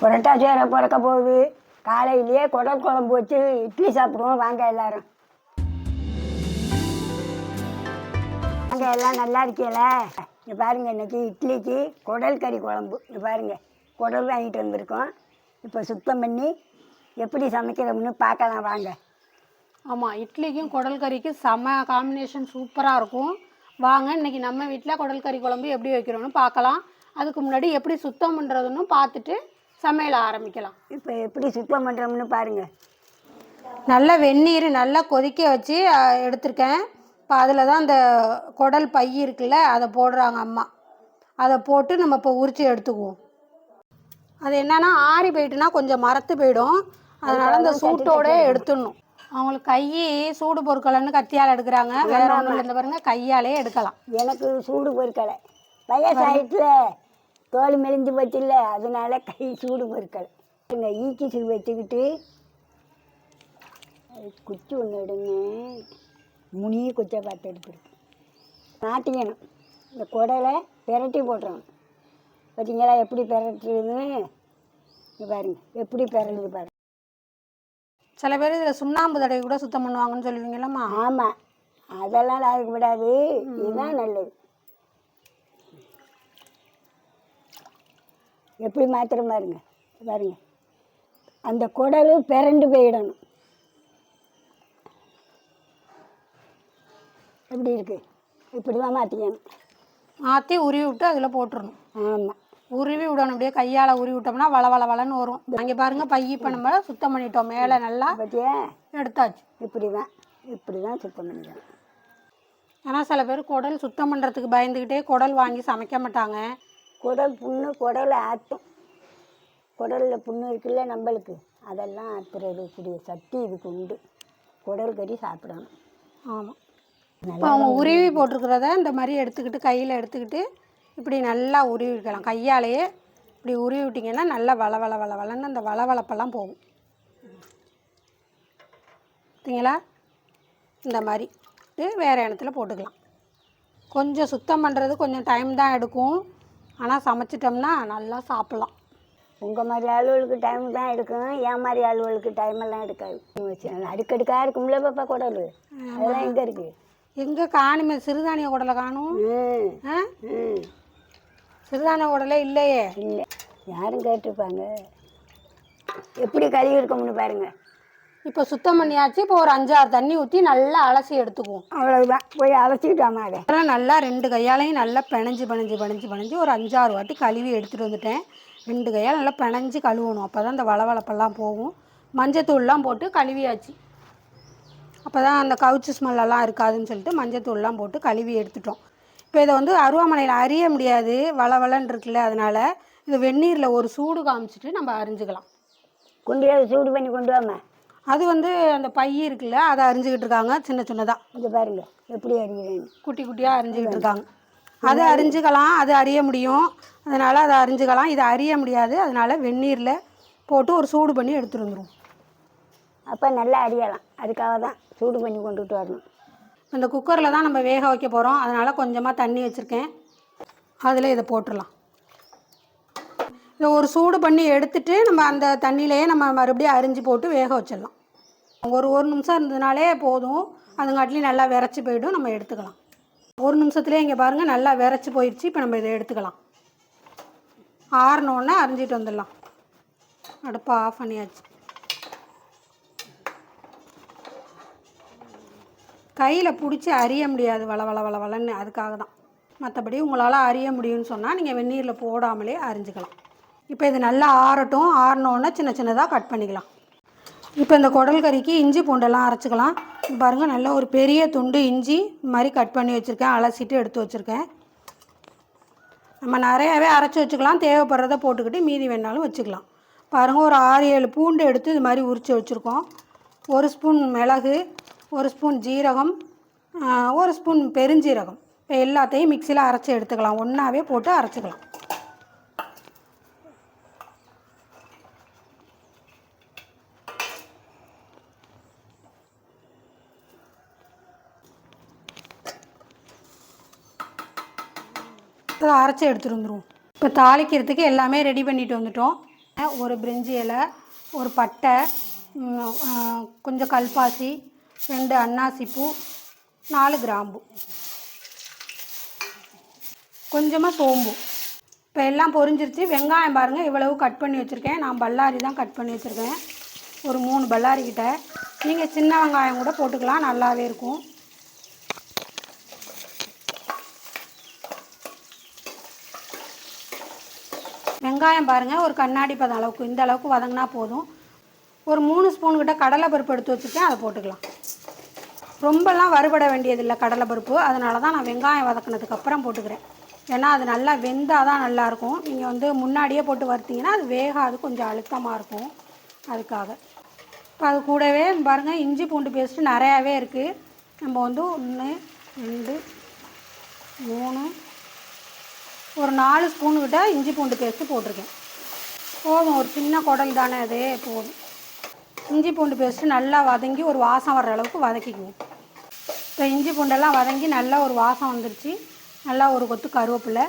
புரட்டாசி வேற பிறக்க போகுது. காலையிலேயே குடல் குழம்பு வச்சு இட்லி சாப்பிடுவோம். வாங்க எல்லாரும். வாங்க எல்லாம் நல்லா இருக்கீங்கள? இது பாருங்க இன்னைக்கு இட்லிக்கு குடல் கறி குழம்பு. இங்க பாருங்க குடல் வாங்கிட்டு வந்திருக்கோம். இப்போ சுத்தம் பண்ணி எப்படி சமைக்கிறோம்னு பார்க்கலாம் வாங்க. ஆமாம் இட்லிக்கும் குடல் கறிக்கும் செம காம்பினேஷன் சூப்பராக இருக்கும். வாங்க இன்னைக்கு நம்ம வீட்டில் குடல் கறி குழம்பு எப்படி வைக்கிறோம்னு பார்க்கலாம். அதுக்கு முன்னாடி எப்படி சுத்தம் பண்ணுறதுன்னு பார்த்துட்டு சமையல் ஆரம்பிக்கலாம். இப்போ எப்படி சுத்தம் பண்ணுறோம்னு பாருங்க. நல்ல வெந்நீர் நல்லா கொதிக்க வச்சு எடுத்திருக்கேன். இப்போ அதில் தான் அந்த குடல் பை இருக்குல்ல அதை போடுறாங்க அம்மா. அதை போட்டு நம்ம இப்போ உரிச்சு எடுத்துக்குவோம். அது என்னன்னா ஆறி போயிட்டுனா கொஞ்சம் மரத்து போயிடும். அதனால அந்த சூட்டோட எடுத்துடணும். அவங்களுக்கு கை சூடு பொருட்கள்னு கத்தியால் எடுக்கிறாங்க. வேற ஒன்றும் இல்லை. இந்த பாருங்க கையாலே எடுக்கலாம். எனக்கு சூடு பொறுக்கலை வயசாயிட்டுல. தோல் மெலிஞ்சு போச்சுல்ல அதனால கை சூடு பொறுக்கலை இங்கே ஈக்கி சூ வச்சுக்கிட்டு அது குச்சி ஒன்று எடுங்க. முனிய குச்சை பார்த்து எடுத்துருக்கு. நாட்டிக்கணும். இந்த குடலை பெரட்டி போட்டுறணும். பார்த்தீங்களா எப்படி பெரட்டுறதுன்னு? பாருங்க எப்படி பெரலுது பாருங்க. சில பேர் இதில் சுண்ணாம்பு தடவை கூட சுத்தம் பண்ணுவாங்கன்னு சொல்லுவீங்களம்மா ஆமாம் அதெல்லாம் லாய்க்கு விடாது. இதுதான் நல்லது. எப்படி மாத்திரம் பாருங்க பாருங்க. அந்த குடல் பிறண்டு போயிடணும். எப்படி இருக்கு? இப்படி தான் மாற்றிக்கணும் மாற்றி உருவி விட்டு அதில் போட்டுறணும். ஆமாம் உருவி விடணும். அப்படியே கையால் உருவி விட்டோம்னா வள வள வளன்னு வரும். அங்கே பாருங்க பை இப்போ நம்ம சுத்தம் பண்ணிட்டோம். மேலே நல்லா பார்த்தியா எடுத்தாச்சு. இப்படி தான் இப்படி தான் சுத்தம் பண்ணிக்கணும். ஏன்னா சில பேர் குடல் சுத்தம் பண்ணுறதுக்கு பயந்துக்கிட்டே குடல் வாங்கி சமைக்க மாட்டாங்க. குடல் புண்ணு குடலை ஆற்றும் குடலில் புண்ணு இருக்குல்ல நம்மளுக்கு? அதெல்லாம் ஆற்றுறது கூடிய சக்தி இதுக்கு உண்டு. குடல் கறி சாப்பிடணும். ஆமாம் இப்போ அவங்க உருவி போட்டிருக்கிறத இந்த மாதிரி எடுத்துக்கிட்டு கையில் எடுத்துக்கிட்டு இப்படி நல்லா உருவி விக்கலாம் கையாலேயே இப்படி உருவி விட்டிங்கன்னா நல்லா வள வள வள வளன்னு அந்த வளவளப்பெல்லாம் போகும். பார்த்தீங்களா இந்த மாதிரி. வேறு இடத்துல போட்டுக்கலாம். கொஞ்சம் சுத்தம் பண்ணுறது கொஞ்சம் டைம் தான் எடுக்கும். ஆனால் சமைச்சிட்டோம்னா நல்லா சாப்பிட்லாம். உங்கள் மாதிரி ஆளுகளுக்கு டைம் தான் எடுக்கும் என் மாதிரி ஆளுகளுக்கு டைம் எல்லாம் எடுக்காது. அடுக்கடுக்காக இருக்கும்ல பாப்பா குடல். அதெல்லாம் எங்கே இருக்குது எங்கே காணுமே? சிறுதானிய குடலை காணும் சிறுதானிய குடலே இல்லையே. இல்லை. யாரும் கேட்டிருப்பாங்க? எப்படி கழுவி இருக்கோம்னு பாருங்க. இப்போ சுத்தம் பண்ணியாச்சு. இப்போ ஒரு அஞ்சாறு தண்ணி ஊற்றி நல்லா அலசி எடுத்துக்குவோம். அவ்வளவுதான். போய் அலசிக்கிட்டோமா அதை. நல்லா ரெண்டு கையாலையும் நல்லா பிணைஞ்சு பிணைஞ்சு பிணைஞ்சு பிணைஞ்சு ஒரு அஞ்சாறு வாட்டி கழுவி எடுத்துகிட்டு வந்துட்டேன். ரெண்டு கையால் நல்லா பிணைஞ்சு கழுவணும். அப்போ தான் அந்த வளவளப்பெல்லாம் போகும். மஞ்சத்தூள்லாம் போட்டு கழுவியாச்சு. அப்போ தான் அந்த கவுச்சு ஸ்மெல்லெல்லாம் இருக்காதுன்னு சொல்லிட்டு மஞ்சத்தூள்லாம் போட்டு கழுவி எடுத்துட்டோம். இப்போ இதை வந்து அருவாமனையில் அரிய முடியாது. வளவளன்னு இருக்குல்ல அதனால் இது வெந்நீரில் ஒரு சூடு காமிச்சிட்டு நம்ம அரிஞ்சுக்கலாம். கொண்டு சூடு பண்ணி கொண்டு வாமா. அது வந்து அந்த பை இருக்குல்ல அதை அரிஞ்சுக்கிட்டு இருக்காங்க. சின்ன சின்னதாக இங்கே பாருங்க எப்படி அறிகிறேன்னு குட்டி குட்டியாக அரிஞ்சுக்கிட்டு இருக்காங்க. அது அரிஞ்சுக்கலாம் அது அறிய முடியும். அதனால் அதை அரிஞ்சுக்கலாம். இது அறிய முடியாது. அதனால் வெந்நீரில் போட்டு ஒரு சூடு பண்ணி எடுத்துட்டு வந்துருவோம். அப்போ நல்லா அறியலாம் அதுக்காக தான் சூடு பண்ணி கொண்டுட்டு வரணும். இந்த குக்கரில் தான் நம்ம வேக வைக்க போகிறோம் அதனால் கொஞ்சமாக தண்ணி வச்சுருக்கேன். அதில் இதை போட்டுடலாம். இதை ஒரு சூடு பண்ணி எடுத்துட்டு நம்ம அந்த தண்ணியிலையே நம்ம மறுபடியும் அரிஞ்சு போட்டு வேக வச்சிடலாம். ஒரு ஒரு நிமிஷம் இருந்ததுனாலே போதும். அதுங்காட்டிலையும் நல்லா விரைச்சி போயிடும். நம்ம எடுத்துக்கலாம். ஒரு நிமிஷத்துலேயே இங்கே பாருங்கள் நல்லா விரைச்சி போயிடுச்சு இப்போ நம்ம இதை எடுத்துக்கலாம். ஆறினோடனே அரிஞ்சிட்டு வந்துடலாம். அடுப்பை ஆஃப் பண்ணியாச்சு. கையில் பிடிச்சி அறிய முடியாது. வள வள வள வளன்னு. அதுக்காக தான். மற்றபடி உங்களால் அறிய முடியும்னு சொன்னால் நீங்கள் வெந்நீரில் போடாமலே அரிஞ்சுக்கலாம். இப்போ இது நல்லா ஆறட்டும். ஆறினோடனே சின்ன சின்னதாக கட் பண்ணிக்கலாம். இப்போ இந்த குடல் கறிக்கு இஞ்சி பூண்டெல்லாம் அரைச்சிக்கலாம். பாருங்கள் நல்ல ஒரு பெரிய துண்டு இஞ்சி இந்த மாதிரி கட் பண்ணி வச்சுருக்கேன். அலசிட்டு எடுத்து வச்சுருக்கேன். நம்ம நிறையாவே அரைச்சி வச்சுக்கலாம். தேவைப்படுறத போட்டுக்கிட்டு மீதி வேணாலும் வச்சுக்கலாம். பாருங்கள் ஒரு ஆறு ஏழு பூண்டு எடுத்து இது மாதிரி உரித்து வச்சுருக்கோம். ஒரு ஸ்பூன் மிளகு ஒரு ஸ்பூன் ஜீரகம் ஒரு ஸ்பூன் பெருஞ்சீரகம். இப்போ எல்லாத்தையும் மிக்சியில் அரைச்சி எடுத்துக்கலாம். ஒன்றாவே போட்டு அரைச்சிக்கலாம். இதை அரைச்சி எடுத்துகிட்டு வந்துடுவோம் இப்போ தாளிக்கிறதுக்கு எல்லாமே ரெடி பண்ணிட்டு வந்துட்டோம். ஒரு பிரிஞ்சி இலை ஒரு பட்டை கொஞ்சம் கல்பாசி ரெண்டு அன்னாசி பூ நாலு கிராம்பு. கொஞ்சமாக சோம்பு. இப்போ எல்லாம் பொரிஞ்சிருச்சு. வெங்காயம் பாருங்கள் இவ்வளவு கட் பண்ணி வச்சுருக்கேன். நான் பல்லாரி தான் கட் பண்ணி வச்சுருக்கேன். ஒரு மூணு பல்லாரி கிட்ட. நீங்கள் சின்ன வெங்காயம் கூட போட்டுக்கலாம். நல்லாவே இருக்கும். வெங்காயம் பாருங்கள் ஒரு கண்ணாடி பதம் அளவுக்கு இந்த அளவுக்கு வதங்கினா போதும். ஒரு மூணு ஸ்பூன் கிட்ட கடலை பருப்பு எடுத்து வச்சுருக்கேன் அதை போட்டுக்கலாம். ரொம்பலாம் வறுபட வேண்டியதில்லை கடலை பருப்பு அதனால தான் நான் வெங்காயம் வதக்கினதுக்கப்புறம் போட்டுக்கிறேன். ஏன்னா அது நல்லா வெந்தால் தான் நல்லாயிருக்கும். நீங்கள் வந்து முன்னாடியே போட்டு வறுத்தீங்கன்னா அது வேகாது கொஞ்சம் அழுத்தமாக இருக்கும் அதுக்காக. இப்போ அது கூடவே பாருங்கள் இஞ்சி பூண்டு பேஸ்ட்டு நிறையாவே இருக்குது நம்ம வந்து ஒன்று ரெண்டு மூணு ஒரு நாலு ஸ்பூன் கிட்ட இஞ்சி பூண்டு பேஸ்ட்டு போட்டிருக்கேன். போதும் ஒரு சின்ன குடல் தானே அதே போதும். இஞ்சி பூண்டு பேஸ்ட்டு நல்லா வதங்கி ஒரு வாசம் வர்ற அளவுக்கு வதக்கிக்குவோம் இப்போ இஞ்சி பூண்டெல்லாம் வதங்கி நல்லா ஒரு வாசம் வந்துருச்சு. நல்லா ஒரு கொத்து கருவேப்பிலை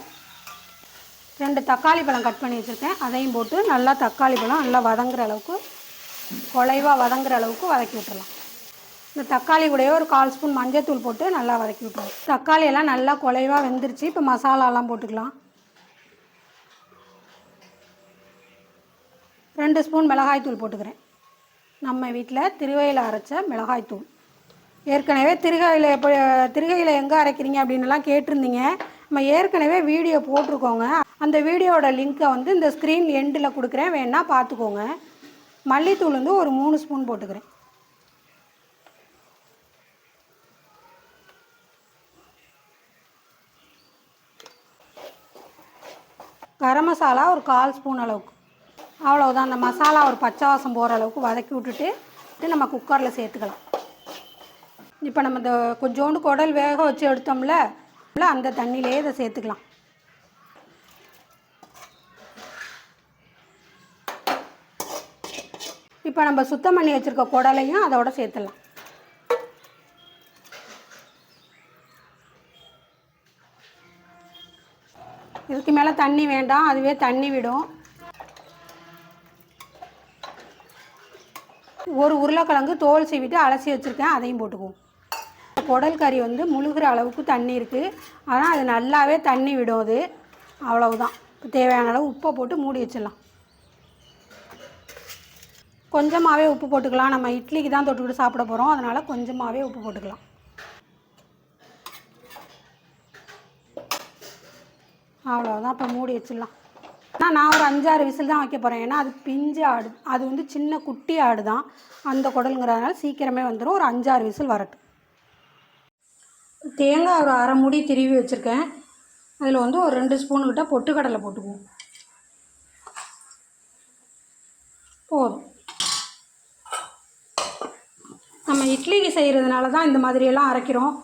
ரெண்டு தக்காளி பழம் கட் பண்ணி வச்சுருக்கேன். அதையும் போட்டு நல்லா தக்காளி பழம் நல்லா வதங்குற அளவுக்கு குலைவாக வதங்குற அளவுக்கு வதக்கி விட்டுறலாம். இந்த தக்காளி கூடயே ஒரு கால் ஸ்பூன் மஞ்சத்தூள் போட்டு நல்லா வதக்கி விட்டுருவோம் தக்காளியெல்லாம் நல்லா குலைவாக வெந்துருச்சு. இப்போ மசாலாலாம் போட்டுக்கலாம். ரெண்டு ஸ்பூன் மிளகாய்த்தூள் போட்டுக்கிறேன். நம்ம வீட்டில் திருவையில் அரைச்ச மிளகாய்த்தூள். ஏற்கனவே திருகையில் எப்படி திருகையில் எங்கே அரைக்கிறீங்க அப்படின்லாம் கேட்டிருந்தீங்க. நம்ம ஏற்கனவே வீடியோ போட்டிருக்கோங்க. அந்த வீடியோவோட லிங்க்கை வந்து இந்த ஸ்க்ரீன் எண்டில் கொடுக்குறேன். வேணால் பார்த்துக்கோங்க. மல்லித்தூள் வந்து ஒரு மூணு ஸ்பூன் போட்டுக்கிறேன். கரம் மசாலா ஒரு கால் ஸ்பூன் அளவுக்கு. அவ்வளோதான் அந்த மசாலா ஒரு பச்சை வாசம் போகிற அளவுக்கு வதக்கி விட்டுட்டு நம்ம குக்கரில் சேர்த்துக்கலாம். இப்போ நம்ம இந்த கொஞ்சோண்டு குடல் வேக வச்சு எடுத்தோம்ல அந்த தண்ணியிலே இதை சேர்த்துக்கலாம். இப்போ நம்ம சுத்தம் பண்ணி வச்சுருக்க குடலையும் அதோட சேர்த்துடலாம். இதுக்கு மேலே தண்ணி வேண்டாம் அதுவே தண்ணி விடும். ஒரு உருளைக்கிழங்கு தோல் சீவிட்டு அலசி வச்சுருக்கேன். அதையும் போட்டுக்குவோம். குடல் கறி வந்து முழுகிற அளவுக்கு தண்ணி இருக்குது ஆனால் அது நல்லாவே தண்ணி விடும் அது அவ்வளவுதான் தேவையான அளவு உப்பை போட்டு மூடி வச்சிடலாம். கொஞ்சமாகவே உப்பு போட்டுக்கலாம். நம்ம இட்லிக்கு தான் தொட்டுக்கிட்டு சாப்பிட போகிறோம் அதனால் கொஞ்சமாகவே உப்பு போட்டுக்கலாம். அவ்வளோதான் இப்போ மூடி வச்சிடலாம். ஆனால் நான் ஒரு அஞ்சாறு விசில் தான் வைக்க போகிறேன் ஏன்னா அது பிஞ்சு ஆடு அது வந்து சின்ன குட்டி ஆடு தான். அந்த குடலுங்கிறதுனால சீக்கிரமே வந்துடும் ஒரு அஞ்சாறு விசில் வரட்டும். தேங்காய் ஒரு அரை மூடி திருவி வச்சுருக்கேன். அதில் வந்து ஒரு ரெண்டு ஸ்பூனுக்கிட்ட பொட்டுக்கடலை போட்டுக்குவோம். போதும். நம்ம இட்லிக்கு செய்கிறதுனால தான் இந்த மாதிரியெல்லாம் அரைக்கிறோம்.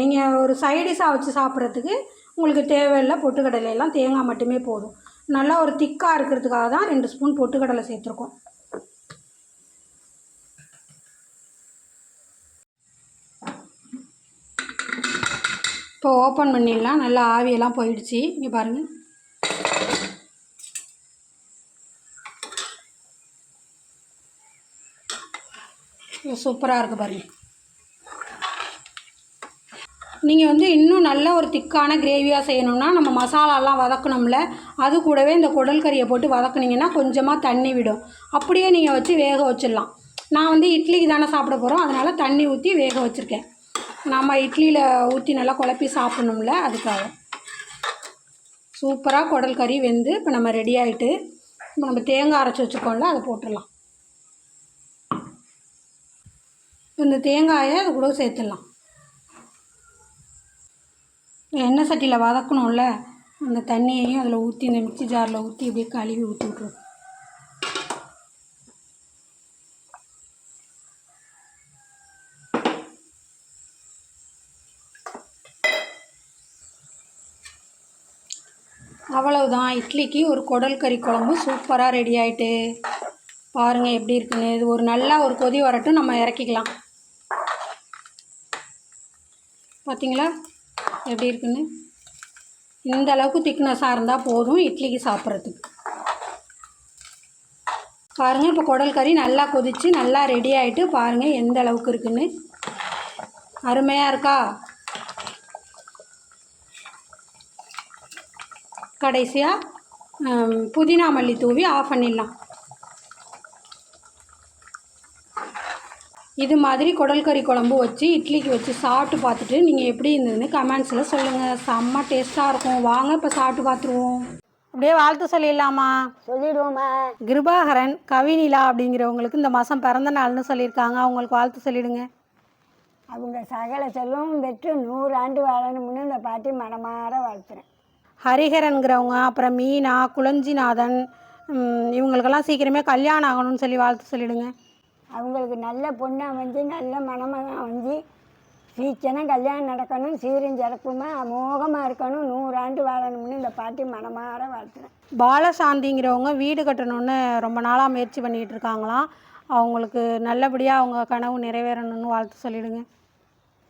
நீங்கள் ஒரு சைடிஷாக வச்சு சாப்பிட்றதுக்கு உங்களுக்கு தேவையில்லை பொட்டுக்கடலையெல்லாம் தேங்காய் மட்டுமே போதும். நல்லா ஒரு திக்காக இருக்கிறதுக்காக தான் ரெண்டு ஸ்பூன் பொட்டுக்கடலை சேர்த்துருக்கோம். இப்போ ஓப்பன் பண்ணிடலாம். நல்லா ஆவியெல்லாம் போயிடுச்சு. இங்கே பாருங்கள் சூப்பராக இருக்குது பாருங்கள் நீங்கள் வந்து இன்னும் நல்ல ஒரு திக்கான கிரேவியாக செய்யணும்னா நம்ம மசாலாலாம் வதக்கணும்ல அது கூடவே இந்த குடல் கறியை போட்டு வதக்குனீங்கன்னா கொஞ்சமாக தண்ணி விடும். அப்படியே நீங்கள் வச்சு வேக வச்சிடலாம். நான் வந்து இட்லிக்கு தானே சாப்பிட போகிறோம் அதனால் தண்ணி ஊற்றி வேக வச்சுருக்கேன். நம்ம இட்லியில் ஊற்றி நல்லா குழப்பி சாப்பிட்ணும்ல அதுக்காக. சூப்பராக குடல் கறி வெந்து இப்போ நம்ம ரெடி ஆகிட்டு இப்போ நம்ம தேங்காய் அரைச்சி வச்சுருக்கோம்ல அதை போட்டுடலாம். இந்த தேங்காயை அது கூட சேர்த்துடலாம். எண்ணெய் சட்டியில் வதக்கணும்ல அந்த தண்ணியையும் அதில் ஊற்றி இந்த மிக்ஸி ஜாரில் ஊற்றி இப்படியே கழுவி ஊற்றி விட்ருவோம் அவ்வளவுதான். இட்லிக்கு ஒரு குடல் கறி குழம்பு சூப்பராக ரெடி ஆயிட்டு. பாருங்கள் எப்படி இருக்குன்னு. இது ஒரு நல்லா ஒரு கொதி வரட்டும் நம்ம இறக்கிக்கலாம். பார்த்தீங்களா எப்படி இருக்குன்னு? இந்த அளவுக்கு திக்னஸாக இருந்தால் போதும் இட்லிக்கு சாப்பிட்றதுக்கு. பாருங்கள் இப்போ குடல் கறி நல்லா கொதித்து நல்லா ரெடி ஆகிட்டு பாருங்கள் எந்த அளவுக்கு இருக்குன்னு. அருமையாக இருக்கா? கடைசியாக புதினா மல்லி தூவி ஆஃப் பண்ணிடலாம். இது மாதிரி குடல் கறி குழம்பு வச்சு இட்லிக்கு வச்சு சாப்பிட்டு பார்த்துட்டு நீங்கள் எப்படி இருந்ததுன்னு கமெண்ட்ஸில் சொல்லுங்கள் செம்ம டேஸ்ட்டாக இருக்கும். வாங்க இப்போ சாப்பிட்டு பார்த்துருவோம். அப்படியே வாழ்த்து சொல்லிடலாமா? சொல்லிடுவோமா கிருபாகரன் கவினிலா அப்படிங்கிறவங்களுக்கு இந்த மாதம் பிறந்த நாள்னு சொல்லியிருக்காங்க. அவங்களுக்கு வாழ்த்து சொல்லிடுங்க. அவங்க சகல செல்வம் பெற்று நூறு ஆண்டு வாழணும்னு இந்த பாட்டி மனமாற வாழ்த்துறேன். ஹரிஹரன்கிறவங்க அப்புறம் மீனா குளஞ்சிநாதன் இவங்களுக்கெல்லாம் சீக்கிரமே கல்யாணம் ஆகணும்னு சொல்லி வாழ்த்து சொல்லிடுங்க. அவங்களுக்கு நல்ல பொண்ணு அமைஞ்சு நல்ல மணமகன் அமைஞ்சு சீக்கிரம் கல்யாணம் நடக்கணும் சீரும் சிறப்புமா அமோகமாக இருக்கணும் நூறாண்டு வாழணும்னு இந்த பாட்டி மனமாற வாழ்த்துறேன். பாலசாந்திங்கிறவங்க வீடு கட்டணும்னு ரொம்ப நாளாக முயற்சி பண்ணிகிட்டு இருக்காங்களாம். அவங்களுக்கு நல்லபடியாக அவங்க கனவு நிறைவேறணும்னு வாழ்த்து சொல்லிடுங்க.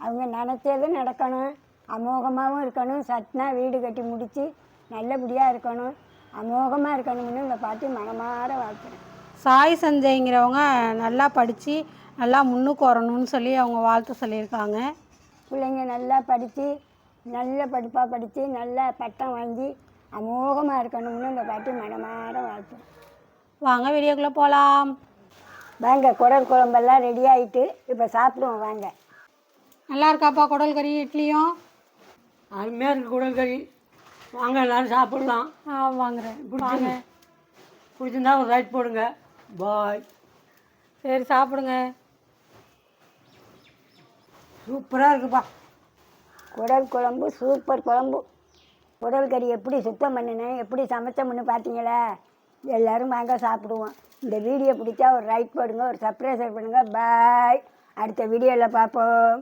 அவங்க நினச்சது நடக்கணும். அமோகமாகவும் இருக்கணும். சட்னா வீடு கட்டி முடித்து நல்லபடியாக இருக்கணும். அமோகமாக இருக்கணும்னு இந்த பாட்டி மனமாற வாழ்த்துறேன். சாய் சஞ்சய்ங்கிறவங்க நல்லா படித்து நல்லா முன்னுக்கு வரணும்னு சொல்லி அவங்க வாழ்த்து சொல்லியிருக்காங்க. பிள்ளைங்க நல்லா படித்து நல்ல படிப்பாக படித்து நல்ல பட்டம் வாங்கி அமோகமாக இருக்கணும்னு இந்த பாட்டி மனமாற வாழ்த்துறேன் வாங்க வீடியோக்குள்ளே போகலாம் வாங்க குடல் குழம்பெல்லாம் ரெடி ஆகிட்டு இப்போ சாப்பிடுவோம் வாங்க. நல்லா இருக்காப்பா குடல் கறி இட்லியும்? அருமையாக இருக்குது குடல் கறி. வாங்க எல்லாரும் சாப்பிட்லாம். ஆ வாங்குறேன். வாங்க. பிடிச்சிருந்தா ஒரு ரைட் போடுங்க. பாய். சரி சாப்பிடுங்க. சூப்பராக இருக்குப்பா. குடல் குழம்பு சூப்பர் குழம்பு. குடல் கறி எப்படி சுத்தம் பண்ணினேன் எப்படி சமைச்சோம்னு பார்த்தீங்களா எல்லோரும் வாங்க சாப்பிடுவோம். இந்த வீடியோ பிடிச்சா ஒரு லைக் போடுங்க ஒரு சப்ஸ்கிரைப் பண்ணுங்கள் பாய் அடுத்த வீடியோவில் பார்ப்போம்.